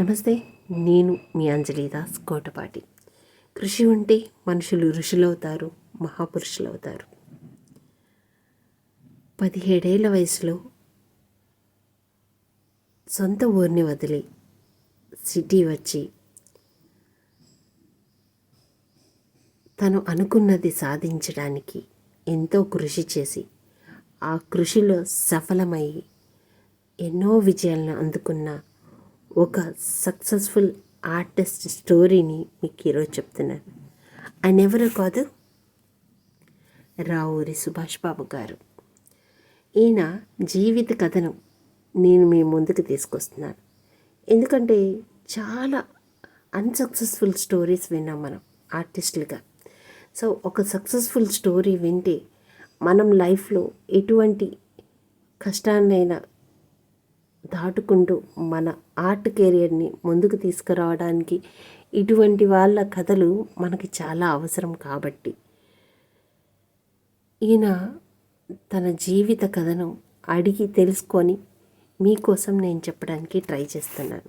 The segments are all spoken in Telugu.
నమస్తే నేను మీ అంజలిదాస్ కోటపాటి. కృషి ఉంటే మనుషులు ఋషులవుతారు మహాపురుషులు అవుతారు పదిహేడేళ్ళ వయసులో సొంత ఊరిని వదిలి సిటీ వచ్చి తను అనుకున్నది సాధించడానికి ఎంతో కృషి చేసి ఆ కృషిలో సఫలమై ఎన్నో విజయాలను అందుకున్న ఒక సక్సెస్ఫుల్ ఆర్టిస్ట్ స్టోరీని మీకు ఈరోజు చెప్తున్నాను. ఆయన ఎవరో కాదు? రావూరి సుభాష్ బాబు గారు. ఈయన జీవిత కథను నేను మీ ముందుకు తీసుకొస్తున్నాను. ఎందుకంటే చాలా అన్సక్సెస్ఫుల్ స్టోరీస్ విన్నాం మనం ఆర్టిస్టులుగా సో ఒక సక్సెస్ఫుల్ స్టోరీ వింటే మనం లైఫ్లో ఎటువంటి కష్టాన్నైనా దాటుకుంటూ మన ఆర్ట్ కెరియర్ని ముందుకు తీసుకురావడానికి ఇటువంటి వాళ్ళ కథలు మనకి చాలా అవసరం కాబట్టి. ఈయన తన జీవిత కథను అడిగి తెలుసుకొని మీకోసం నేను చెప్పడానికి ట్రై చేస్తున్నాను.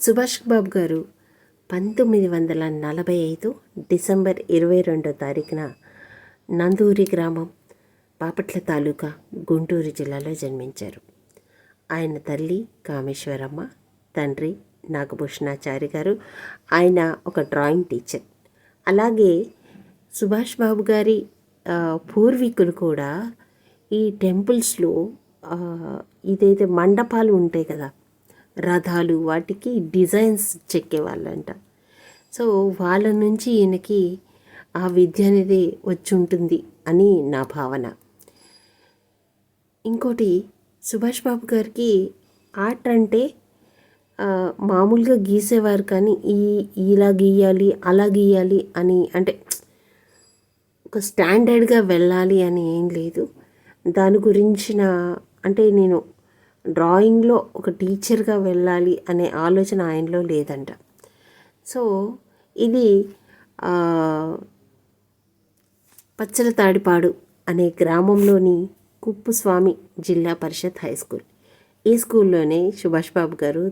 సుభాష్ బాబు గారు పంతొమ్మిది వందల నలభై ఐదు డిసెంబర్ ఇరవై రెండో తారీఖున నందూరి గ్రామం బాపట్ల తాలూకా గుంటూరు జిల్లాలో జన్మించారు. ఆయన తల్లి కామేశ్వరమ్మ తండ్రి నాగభూషణాచారి గారు ఆయన ఒక డ్రాయింగ్ టీచర్. అలాగే సుభాష్ బాబు గారి పూర్వీకులు కూడా ఈ టెంపుల్స్లో ఇదైతే మండపాలు ఉంటాయి కదా రథాలు వాటికి డిజైన్స్ చెక్కేవాళ్ళంట. సో వాళ్ళ నుంచి ఈయనకి ఆ విద్య అనేది వచ్చి ఉంటుంది అని నా భావన. ఇంకోటి సుభాష్ బాబు గారికి ఆర్ట్ అంటే మామూలుగా గీసేవారు కానీ ఈ ఇలా గీయాలి అలా గీయాలి అని అంటే ఒక స్టాండర్డ్గా వెళ్ళాలి అని ఏం లేదు. దాని గురించిన అంటే నేను డ్రాయింగ్లో ఒక టీచర్గా వెళ్ళాలి అనే ఆలోచన ఆయనలో లేదంట. సో ఇది పచ్చల తాడిపాడు అనే గ్రామంలోని కుప్పుస్వామి జిల్లా పరిషత్ హై స్కూల్. ఈ స్కూల్లోనే సుభాష్ బాబు గారు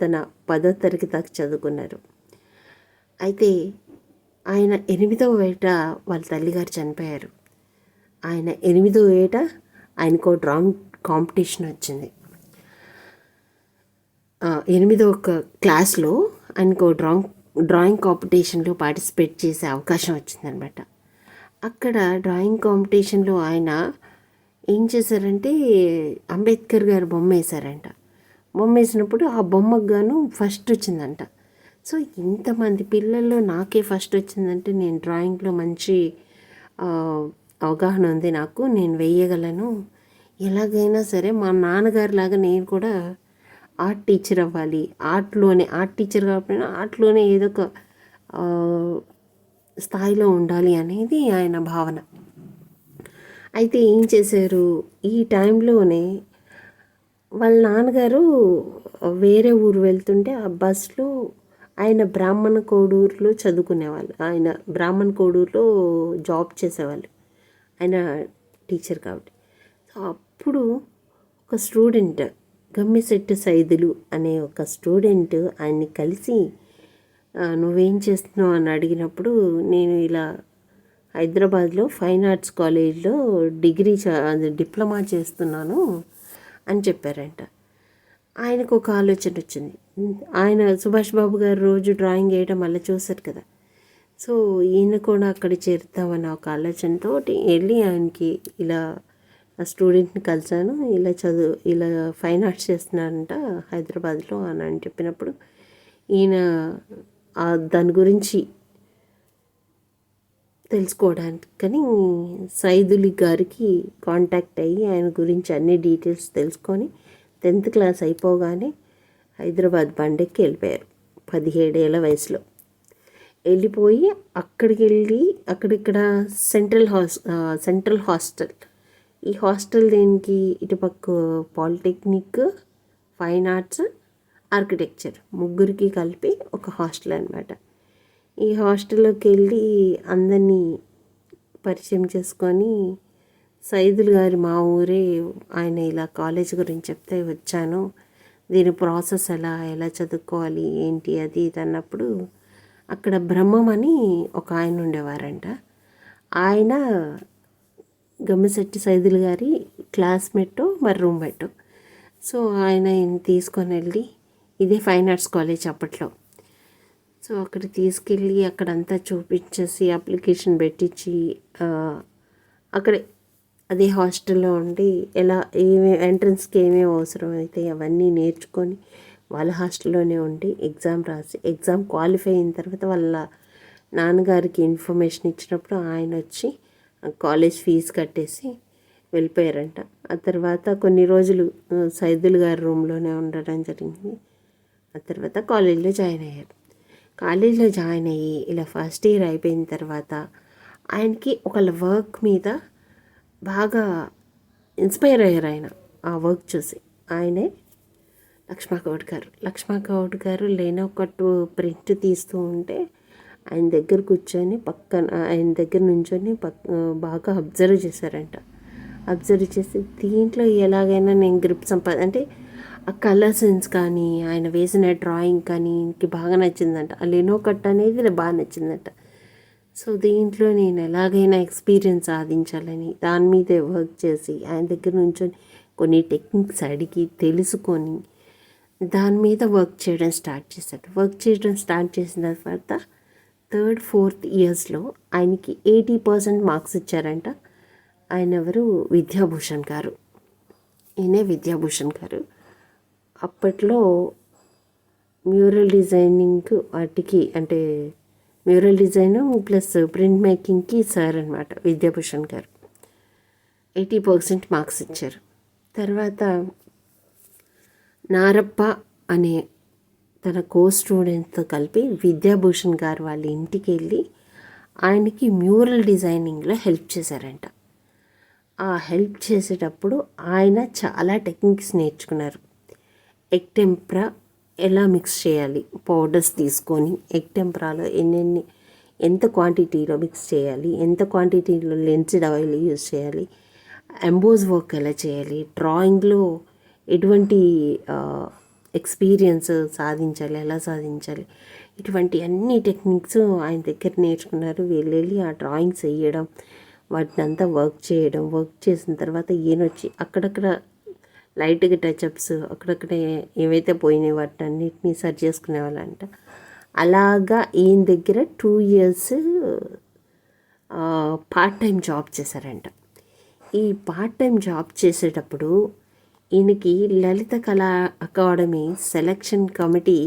తన పదో తరగతి దాకా చదువుకున్నారు. అయితే ఆయన ఎనిమిదవ ఏట వాళ్ళ తల్లిగారు చనిపోయారు. ఆయన ఎనిమిదవ ఏట ఆయనకు డ్రాయింగ్ కాంపిటీషన్ వచ్చింది. ఎనిమిదవ క్లాస్లో ఆయనకు డ్రాయింగ్ డ్రాయింగ్ కాంపిటీషన్లో పార్టిసిపేట్ చేసే అవకాశం వచ్చిందనమాట. అక్కడ డ్రాయింగ్ కాంపిటీషన్లో ఆయన ఏం చేశారంటే అంబేద్కర్ గారు బొమ్మ వేశారంట. బొమ్మ వేసినప్పుడు ఆ బొమ్మకు గాను ఫస్ట్ వచ్చిందంట. సో ఇంతమంది పిల్లల్లో నాకే ఫస్ట్ వచ్చిందంటే నేను డ్రాయింగ్లో మంచి అవగాహన ఉంది నాకు. నేను వేయగలను. ఎలాగైనా సరే మా నాన్నగారి లాగా నేను కూడా ఆర్ట్ టీచర్ అవ్వాలి. ఆర్ట్లోనే ఆర్ట్ టీచర్ కాకపోయినా ఆర్ట్లోనే ఏదో ఒక స్థాయిలో ఉండాలి అనేది ఆయన భావన. అయితే ఏం చేశారు? ఈ టైంలోనే వాళ్ళ నాన్నగారు వేరే ఊరు వెళ్తుంటే ఆ బస్లో ఆయన బ్రాహ్మణ కోడూరులో చదువుకునేవాళ్ళు. ఆయన బ్రాహ్మణ కోడూరులో జాబ్ చేసేవాళ్ళు. ఆయన టీచర్ కాబట్టి. అప్పుడు ఒక స్టూడెంట్ గమ్మిశెట్టి సైదులు అనే ఒక స్టూడెంట్ ఆయన్ని కలిసి నువ్వేం చేస్తున్నావు? అని అడిగినప్పుడు నేను ఇలా హైదరాబాద్లో ఫైన్ ఆర్ట్స్ కాలేజ్లో డిగ్రీ డిప్లొమా చేస్తున్నాను అని చెప్పారంట. ఆయనకు ఒక ఆలోచన వచ్చింది. ఆయన సుభాష్ బాబు గారు రోజు డ్రాయింగ్ వేయడం మళ్ళీ చూశారు కదా. సో ఈయన కూడా అక్కడ చేరుతామన్న ఒక ఆలోచనతో వెళ్ళి ఆయనకి ఇలా ఆ స్టూడెంట్ని కలిసాను ఇలా చదువు ఇలా ఫైన్ ఆర్ట్స్ చేస్తున్నారంట హైదరాబాద్లో అని అని చెప్పినప్పుడు ఈయన దాని గురించి తెలుసుకోవడానికి. కానీ సైదులి గారికి కాంటాక్ట్ అయ్యి ఆయన గురించి అన్ని డీటెయిల్స్ తెలుసుకొని టెన్త్ క్లాస్ అయిపోగానే హైదరాబాద్ బండెక్కి వెళ్ళిపోయారు పదిహేడేళ్ళ వయసులో. వెళ్ళిపోయి అక్కడికి వెళ్ళి అక్కడిక్కడ సెంట్రల్ హాస్ సెంట్రల్ హాస్టల్ ఈ హాస్టల్ దేనికి? ఇటుపక్క పాలిటెక్నిక్ ఫైన్ ఆర్ట్స్ ఆర్కిటెక్చర్ ముగ్గురికి కలిపి ఒక హాస్టల్ అనమాట ఈ హాస్టల్లోకి వెళ్ళి అందరినీ పరిచయం చేసుకొని సైదులు గారి మా ఊరే ఆయన ఇలా కాలేజ్ గురించి చెప్తే వచ్చాను. దీని ప్రాసెస్ ఎలా ఎలా చదువుకోవాలి ఏంటి అది ఇది అన్నప్పుడు అక్కడ బ్రహ్మం అని ఒక ఆయన ఉండేవారంట. ఆయన గమ్మిశెట్టి సైదుల గారి క్లాస్మేట్ మరి రూమ్మేట్. సో ఆయన తీసుకొని వెళ్ళి ఇదే ఫైన్ ఆర్ట్స్ కాలేజ్ అప్పట్లో. సో అక్కడ తీసుకెళ్ళి అక్కడంతా చూపించేసి అప్లికేషన్ పెట్టించి అక్కడ అక్కడే అదే హాస్టల్లో ఉండి ఎలా ఏమే ఎంట్రన్స్కి ఏమేమి అవసరం అయితే అవన్నీ నేర్చుకొని వాళ్ళ హాస్టల్లోనే ఉండి ఎగ్జామ్ రాసి ఎగ్జామ్ క్వాలిఫై అయిన తర్వాత వాళ్ళ నాన్నగారికి ఇన్ఫర్మేషన్ ఇచ్చినప్పుడు ఆయన వచ్చి కాలేజ్ ఫీజు కట్టేసి వెళ్ళిపోయారంట. ఆ తర్వాత కొన్ని రోజులు సైదుల్ గారి రూమ్లోనే ఉండడం జరిగింది. ఆ తర్వాత కాలేజీలో జాయిన్ అయ్యారు. కాలేజీలో జాయిన్ అయ్యి ఇలా ఫస్ట్ ఇయర్ అయిపోయిన తర్వాత ఆయనకి ఒకళ్ళ వర్క్ మీద బాగా ఇన్స్పైర్ అయ్యారు ఆయన ఆ వర్క్ చూసి. ఆయనే లక్ష్మాకౌడ్ గారు. లక్ష్మాకౌడ్ గారు లేని ఒక ప్రింట్ తీస్తూ ఉంటే ఆయన దగ్గర కూర్చొని పక్కన ఆయన దగ్గర నుంచొని పక్క బాగా అబ్జర్వ్ చేశారంట. అబ్జర్వ్ చేసి దీంట్లో ఎలాగైనా నేను గ్రిప్ సంపాద అంటే ఆ కలర్ సెన్స్ కానీ ఆయన వేసిన డ్రాయింగ్ కానీ ఇంక బాగా నచ్చిందంట. ఆ లెనో కట్ అనేది బాగా నచ్చిందంట. సో దీంట్లో నేను ఎలాగైనా ఎక్స్పీరియన్స్ సాధించాలని దాని మీదే వర్క్ చేసి ఆయన దగ్గర నుంచొని కొన్ని టెక్నిక్స్ అడిగి తెలుసుకొని దాని మీద వర్క్ చేయడం స్టార్ట్ చేశాడు. వర్క్ చేయడం స్టార్ట్ చేసిన తర్వాత థర్డ్ ఫోర్త్ ఇయర్స్లో ఆయనకి ఎయిటీ పర్సెంట్ మార్క్స్ ఇచ్చారంట. ఆయన ఎవరు? విద్యాభూషణ్ గారు. ఈయనే విద్యాభూషణ్ గారు. అప్పట్లో మ్యూరల్ డిజైనింగ్ వాటికి అంటే మ్యూరల్ డిజైన్ ప్లస్ ప్రింట్ మేకింగ్కి సార్ అనమాట విద్యాభూషణ్ గారు. ఎయిటీ పర్సెంట్ మార్క్స్ ఇచ్చారు. తర్వాత నారప్ప అనే తన కో స్టూడెంట్తో కలిపి విద్యాభూషణ్ గారు వాళ్ళ ఇంటికి వెళ్ళి ఆయనకి మ్యూరల్ డిజైనింగ్లో హెల్ప్ చేశారంట. ఆ హెల్ప్ చేసేటప్పుడు ఆయన చాలా టెక్నిక్స్ నేర్చుకున్నారు. ఎగ్ టెంప్రా ఎలా మిక్స్ చేయాలి? పౌడర్స్ తీసుకొని ఎగ్ టెంప్రాలో ఎన్నెన్ని ఎంత క్వాంటిటీలో మిక్స్ చేయాలి? ఎంత క్వాంటిటీలో లెన్స్డ్ ఆయిల్ యూజ్ చేయాలి? ఎంబోజ్ వర్క్ ఎలా చేయాలి? డ్రాయింగ్లో ఎటువంటి ఎక్స్పీరియన్స్ సాధించాలి? ఎలా సాధించాలి? ఇటువంటి అన్ని టెక్నిక్స్ ఆయన దగ్గర నేర్చుకున్నారు. వీళ్ళు వెళ్ళి ఆ డ్రాయింగ్స్ వేయడం వాటిని అంతా వర్క్ చేయడం వర్క్ చేసిన తర్వాత ఏనొచ్చి అక్కడక్కడ లైట్గా టచ్అప్స్ అక్కడక్కడ ఏవైతే పోయినాయి వాటి అన్నిటినీ సరి చేసుకునే వాళ్ళంట. అలాగా ఈయన దగ్గర two years part time job చేశారంట. ఈ పార్ట్ టైం జాబ్ చేసేటప్పుడు ఈయనకి లలిత కళా అకాడమీ సెలక్షన్ కమిటీ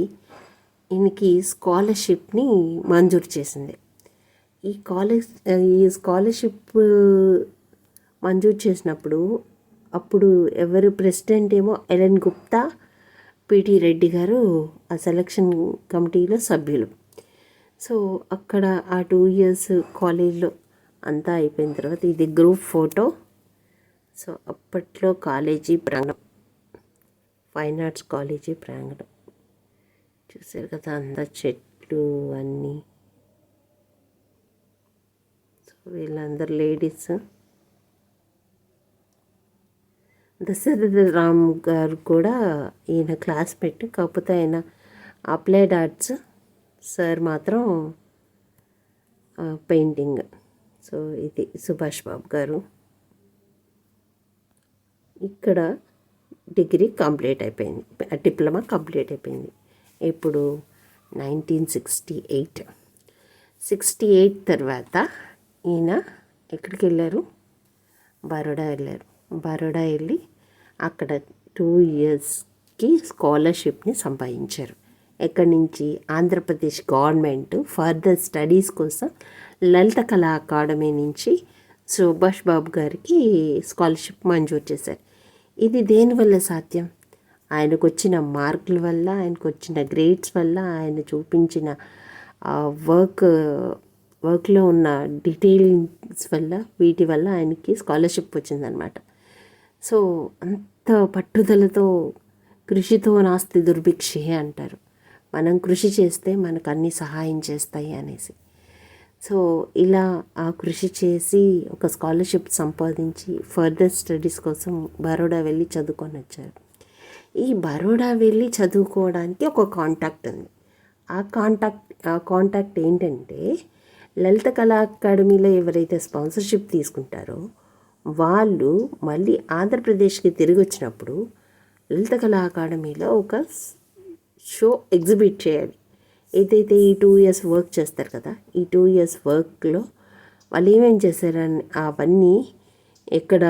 ఈయనకి స్కాలర్షిప్ని మంజూరు చేసింది. ఈ కాలేజ్ ఈ స్కాలర్షిప్ మంజూరు చేసినప్పుడు అప్పుడు ఎవరు ప్రెసిడెంట్ ఏమో ఎలెన్ గుప్తా పిటి రెడ్డి గారు ఆ సెలక్షన్ కమిటీలో సభ్యులు. సో అక్కడ ఆ టూ ఇయర్స్ కాలేజ్లో అంతా అయిపోయిన తర్వాత ఇది గ్రూప్ ఫోటో. సో అప్పట్లో కాలేజీ ప్రాంగణం ఫైన్ ఆర్ట్స్ కాలేజీ ప్రాంగణం. చూసారు కదా అంతా చెట్లు అన్నీ. సో వీళ్ళందరూ లేడీస్. దశరథ రామ్ గారు కూడా ఈయన క్లాస్మేట్ కాకపోతే ఆయన అప్లైడ్ ఆర్ట్స్ సార్ మాత్రం పెయింటింగ్. సో ఇది సుభాష్ బాబు గారు. ఇక్కడ డిగ్రీ కంప్లీట్ అయిపోయింది. డిప్లొమా కంప్లీట్ అయిపోయింది. ఇప్పుడు nineteen sixty eight. Sixty eight తర్వాత ఈయన ఎక్కడికి వెళ్ళారు? బరోడా వెళ్ళారు. బరోడా వెళ్ళి అక్కడ టూ ఇయర్స్కి స్కాలర్షిప్ని సంపాదించారు. ఎక్కడి నుంచి? ఆంధ్రప్రదేశ్ గవర్నమెంట్ ఫర్దర్ స్టడీస్ కోసం లలిత కళా అకాడమీ నుంచి సుభాష్ బాబు గారికి స్కాలర్షిప్ మంజూరు చేశారు. ఇది దేనివల్ల సాధ్యం? ఆయనకు వచ్చిన మార్కుల వల్ల ఆయనకు వచ్చిన గ్రేడ్స్ వల్ల ఆయన చూపించిన వర్క్ వర్క్లో ఉన్న డీటెయిలింగ్స్ వల్ల వీటి వల్ల ఆయనకి స్కాలర్షిప్ వచ్చిందనమాట సో అంత పట్టుదలతో కృషితో నాస్తి దుర్భిక్షే అంటారు. మనం కృషి చేస్తే మనకు అన్ని సహాయం చేస్తాయి అనేసి. సో ఇలా ఆ కృషి చేసి ఒక స్కాలర్షిప్ సంపాదించి ఫర్దర్ స్టడీస్ కోసం బరోడా వెళ్ళి చదువుకొని వచ్చారు. ఈ బరోడా వెళ్ళి చదువుకోవడానికి ఒక కాంటాక్ట్ ఉంది. ఆ కాంటాక్ట్ ఆ కాంటాక్ట్ ఏంటంటే లలిత కళా అకాడమీలో ఎవరైతే స్పాన్సర్షిప్ తీసుకుంటారో వాళ్ళు మళ్ళీ ఆంధ్రప్రదేశ్కి తిరిగి వచ్చినప్పుడు లలిత కళా అకాడమీలో ఒక షో ఎగ్జిబిట్ చేయాలి. ఏదైతే ఈ టూ ఇయర్స్ వర్క్ చేస్తారు కదా ఈ టూ ఇయర్స్ వర్క్లో వాళ్ళు ఏమేం చేశారని అవన్నీ ఇక్కడ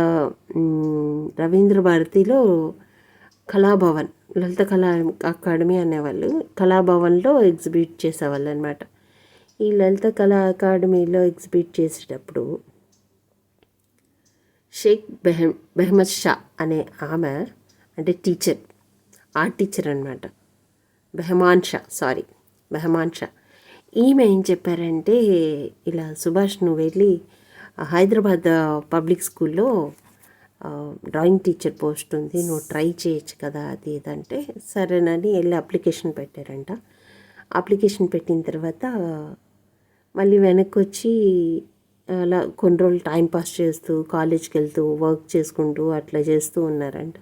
రవీంద్ర భారతిలో కళాభవన్ లలిత కళా అకాడమీ అనేవాళ్ళు కళాభవన్లో ఎగ్జిబిట్ చేసేవాళ్ళు అనమాట ఈ లలిత కళా అకాడమీలో ఎగ్జిబిట్ చేసేటప్పుడు షేక్ బెహమ్ బెహమద్ షా అనే ఆమె అంటే టీచర్ ఆర్ట్ టీచర్ అనమాట బెహమాన్ షా సారీ బెహమాన్ షా. ఈమె ఏం చెప్పారంటే ఇలా సుభాష్ నువ్వు వెళ్ళి హైదరాబాద్ పబ్లిక్ స్కూల్లో డ్రాయింగ్ టీచర్ పోస్ట్ ఉంది నువ్వు ట్రై చేయొచ్చు కదా అది ఇదంటే సరేనని వెళ్ళి అప్లికేషన్ పెట్టారంట. అప్లికేషన్ పెట్టిన తర్వాత మళ్ళీ వెనక్కి వచ్చి అలా కొన్ని రోజులు టైం పాస్ చేస్తూ కాలేజ్కి వెళ్తూ వర్క్ చేసుకుంటూ అట్లా చేస్తూ ఉన్నారంట.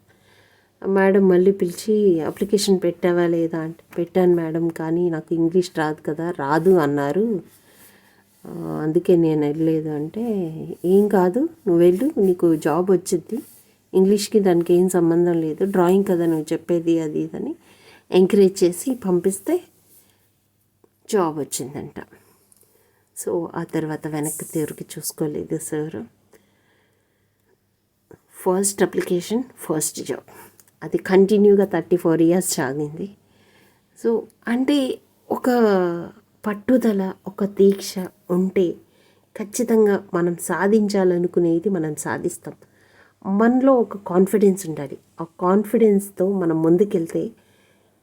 మేడం మళ్ళీ పిలిచి అప్లికేషన్ పెట్టావా లేదా? అంటే పెట్టాను మేడం కానీ నాకు ఇంగ్లీష్ రాదు కదా రాదు అన్నారు. అందుకే నేను వెళ్ళలేదు అంటే ఏం కాదు నువ్వు వెళ్ళు నీకు జాబ్ వచ్చింది ఇంగ్లీష్కి దానికి ఏం సంబంధం లేదు డ్రాయింగ్ కదా నువ్వు చెప్పేది అది ఇదని ఎంకరేజ్ చేసి పంపిస్తే జాబ్ వచ్చిందంట. సో ఆ తర్వాత వెనక్కి తిరిగి చూసుకోలేదు sir. First application first job అది కంటిన్యూగా థర్టీ ఫోర్ ఇయర్స్ సాగింది. సో అంటే ఒక పట్టుదల ఒక దీక్ష ఉంటే ఖచ్చితంగా మనం సాధించాలనుకునేది మనం సాధిస్తాం. మనలో ఒక కాన్ఫిడెన్స్ ఉండాలి. ఆ కాన్ఫిడెన్స్తో మనం ముందుకెళ్తే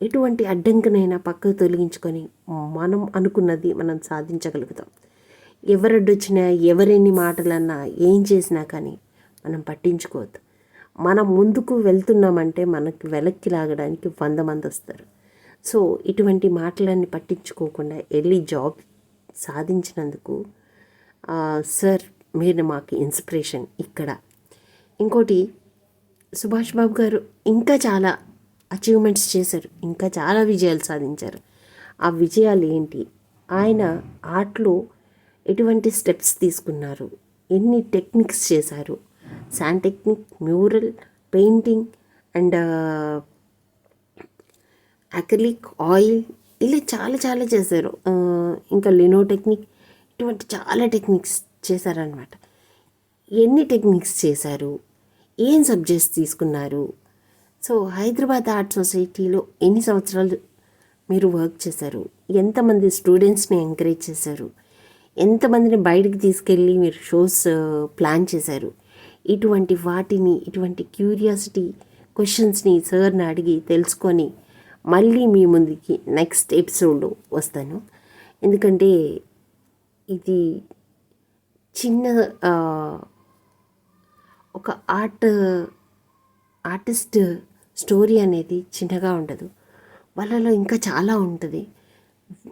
ఎటువంటి అడ్డంకినైనా పక్కకు తొలగించుకొని మనం అనుకున్నది మనం సాధించగలుగుతాం. ఎవరడ్డొచ్చినా ఎవరెన్ని మాటలన్నా ఏం చేసినా కానీ మనం పట్టించుకోవద్దు. మనం ముందుకు వెళ్తున్నామంటే మనకి వెనక్కి లాగడానికి వంద మంది వస్తారు. సో ఇటువంటి మాటలన్నీ పట్టించుకోకుండా వెళ్ళి జాబ్ సాధించినందుకు సార్ మీరు మాకు ఇన్స్పిరేషన్ ఇక్కడ. ఇంకోటి సుభాష్ బాబు గారు ఇంకా చాలా అచీవ్మెంట్స్ చేశారు. ఇంకా చాలా విజయాలు సాధించారు. ఆ విజయాలు ఏంటి? ఆయన ఆర్ట్లో ఎటువంటి స్టెప్స్ తీసుకున్నారు? ఎన్ని టెక్నిక్స్ చేశారు? Sand technique mural painting and acrylic oil ఇలా చాలా చాలా చేశారు. ఇంకా లినో టెక్నిక్ ఇటువంటి చాలా టెక్నిక్స్ చేశారనమాట ఎన్ని టెక్నిక్స్ చేశారు? ఏం సబ్జెక్ట్స్ తీసుకున్నారు? సో హైదరాబాద్ ఆర్ట్ సొసైటీలో ఎన్ని సంవత్సరాలు మీరు వర్క్ చేశారు? ఎంతమంది స్టూడెంట్స్ని ఎంకరేజ్ చేశారు? ఎంతమందిని బయటికి తీసుకెళ్ళి మీరు షోస్ ప్లాన్ చేశారు? ఇటువంటి వాటిని ఇటువంటి క్యూరియాసిటీ క్వశ్చన్స్ని సార్ని అడిగి తెలుసుకొని మళ్ళీ మీ ముందుకి నెక్స్ట్ ఎపిసోడ్లో వస్తాను. ఎందుకంటే ఇది చిన్న ఒక ఆర్ట్ ఆర్టిస్ట్ స్టోరీ అనేది చిన్నగా ఉండదు. వాళ్ళలో ఇంకా చాలా ఉంటుంది.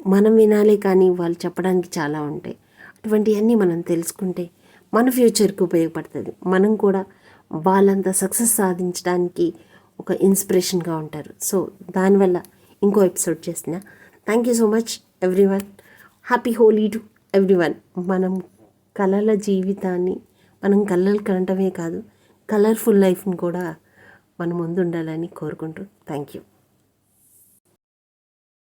మనం వినాలే కానీ వాళ్ళు చెప్పడానికి చాలా ఉంటాయి. అటువంటివన్నీ మనం తెలుసుకుంటే మన ఫ్యూచర్కి ఉపయోగపడుతుంది. మనం కూడా వాళ్ళంత సక్సెస్ సాధించడానికి ఒక ఇన్స్పిరేషన్గా ఉంటారు. సో దానివల్ల ఇంకో ఎపిసోడ్ చేసిన. Thank you so much everyone happy Holi to everyone మనం కళల జీవితాన్ని మనం కళలు కనటమే కాదు కలర్ఫుల్ లైఫ్ని కూడా మన ముందు ఉండాలని కోరుకుంటూ థ్యాంక్ యూ.